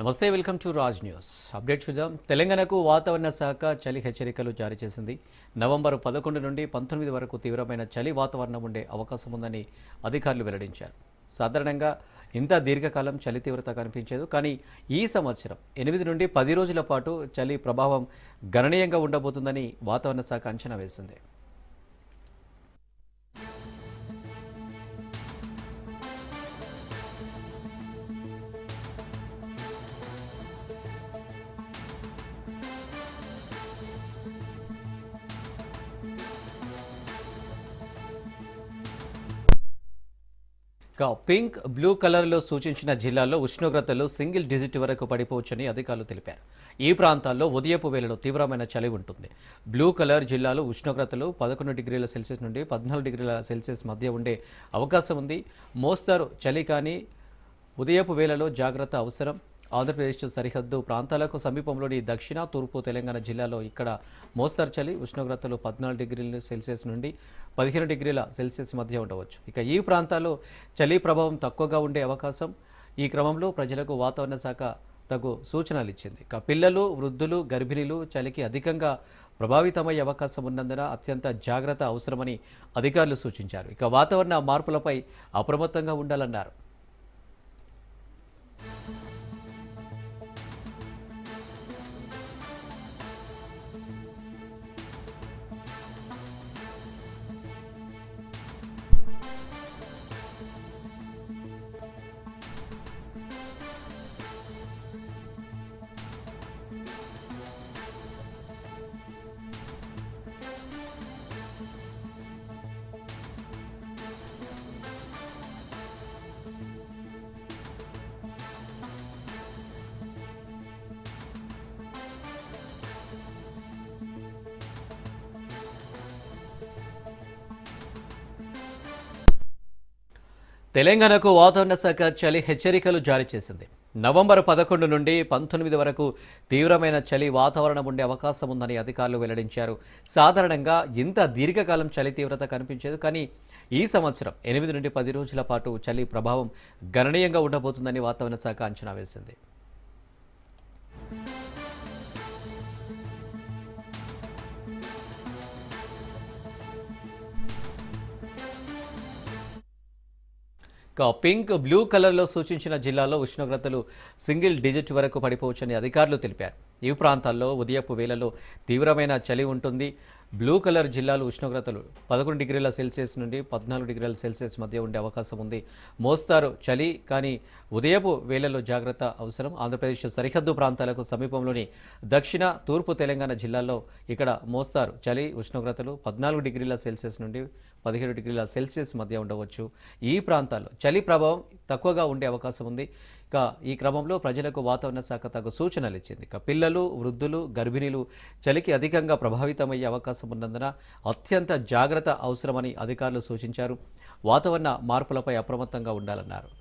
నమస్తే welcome to Raj news. Update చూద్దాం. తెలంగాణకు వాతావరణ శాఖ చలి హెచ్చరికలు జారీ చేసింది. నవంబర్ పదకొండు నుండి పంతొమ్మిది వరకు తీవ్రమైన చలి వాతావరణం ఉండే అవకాశం ఉందని అధికారులు వెల్లడించారు. సాధారణంగా ఇంత దీర్ఘకాలం చలి తీవ్రత కనిపించేది. కానీ ఈ సంవత్సరం ఎనిమిది నుండి పది రోజుల పాటు చలి ప్రభావం గణనీయంగా ఉండబోతుందని వాతావరణ శాఖ అంచనా వేసింది. పింక్ బ్లూ కలర్లో సూచించిన జిల్లాల్లో ఉష్ణోగ్రతలు సింగిల్ డిజిట్ వరకు పడిపోవచ్చని అధికారులు తెలిపారు. ఈ ప్రాంతాల్లో ఉదయపు వేళలో తీవ్రమైన చలి ఉంటుంది. బ్లూ కలర్ జిల్లాలో ఉష్ణోగ్రతలు పదకొండు డిగ్రీల సెల్సియస్ నుండి పద్నాలుగు డిగ్రీల సెల్సియస్ మధ్య ఉండే అవకాశం ఉంది. మోస్తారు చలి కానీ ఉదయపు వేళలో జాగ్రత్త అవసరం. ఆంధ్రప్రదేశ్ సరిహద్దు ప్రాంతాలకు సమీపంలోని దక్షిణ తూర్పు తెలంగాణ జిల్లాలో ఇక్కడ మోస్తరు చలి ఉష్ణోగ్రతలు పద్నాలుగు డిగ్రీల సెల్సియస్ నుండి పదిహేను డిగ్రీల సెల్సియస్ మధ్య ఉండవచ్చు. ఇక ఈ ప్రాంతాల్లో చలి ప్రభావం తక్కువగా ఉండే అవకాశం ఈ క్రమంలో ప్రజలకు వాతావరణ శాఖ తగు సూచనలు ఇచ్చింది. ఇక పిల్లలు వృద్ధులు గర్భిణీలు చలికి అధికంగా ప్రభావితమయ్యే అవకాశం ఉన్నందున అత్యంత జాగ్రత్త అవసరమని అధికారులు సూచించారు. ఇక వాతావరణ మార్పులపై అప్రమత్తంగా ఉండాలన్నారు. తెలంగాణకు వాతావరణ శాఖ చలి హెచ్చరికలు జారీ చేసింది. నవంబర్ పదకొండు నుండి పంతొమ్మిది వరకు తీవ్రమైన చలి వాతావరణం ఉండే అవకాశం ఉందని అధికారులు వెల్లడించారు. సాధారణంగా ఇంత దీర్ఘకాలం చలి తీవ్రత కనిపించేది కానీ ఈ సంవత్సరం ఎనిమిది నుండి పది రోజుల పాటు చలి ప్రభావం గణనీయంగా ఉండబోతుందని వాతావరణ శాఖ అంచనా వేసింది. పింక్ బ్లూ కలర్లో సూచించిన జిల్లాలో ఉష్ణోగ్రతలు సింగిల్ డిజిట్ వరకు పడిపోవచ్చని అధికారులు తెలిపారు. ఈ ప్రాంతాల్లో ఉదయపు వేళలో తీవ్రమైన చలి ఉంటుంది. బ్లూ కలర్ జిల్లాలు ఉష్ణోగ్రతలు పదకొండు డిగ్రీల సెల్సియస్ నుండి పద్నాలుగు డిగ్రీల సెల్సియస్ మధ్య ఉండే అవకాశం ఉంది. మోస్తారు చలి కానీ ఉదయపు వేళల్లో జాగ్రత్త అవసరం. ఆంధ్రప్రదేశ్ సరిహద్దు ప్రాంతాలకు సమీపంలోని దక్షిణ తూర్పు తెలంగాణ జిల్లాల్లో ఇక్కడ మోస్తారు. చలి ఉష్ణోగ్రతలు పద్నాలుగు డిగ్రీల సెల్సియస్ నుండి పదిహేడు డిగ్రీల సెల్సియస్ మధ్య ఉండవచ్చు. ఈ ప్రాంతాల్లో చలి ప్రభావం తక్కువగా ఉండే అవకాశం ఉంది. ఇక ఈ క్రమంలో ప్రజలకు వాతావరణ శాఖ తగు సూచనలు ఇచ్చింది. ఇక పిల్లలు వృద్ధులు గర్భిణీలు చలికి అధికంగా ప్రభావితమయ్యే అవకాశం ఉన్నందున అత్యంత జాగ్రత్త అవసరమని అధికారులు సూచించారు. వాతావరణ మార్పులపై అప్రమత్తంగా ఉండాలన్నారు.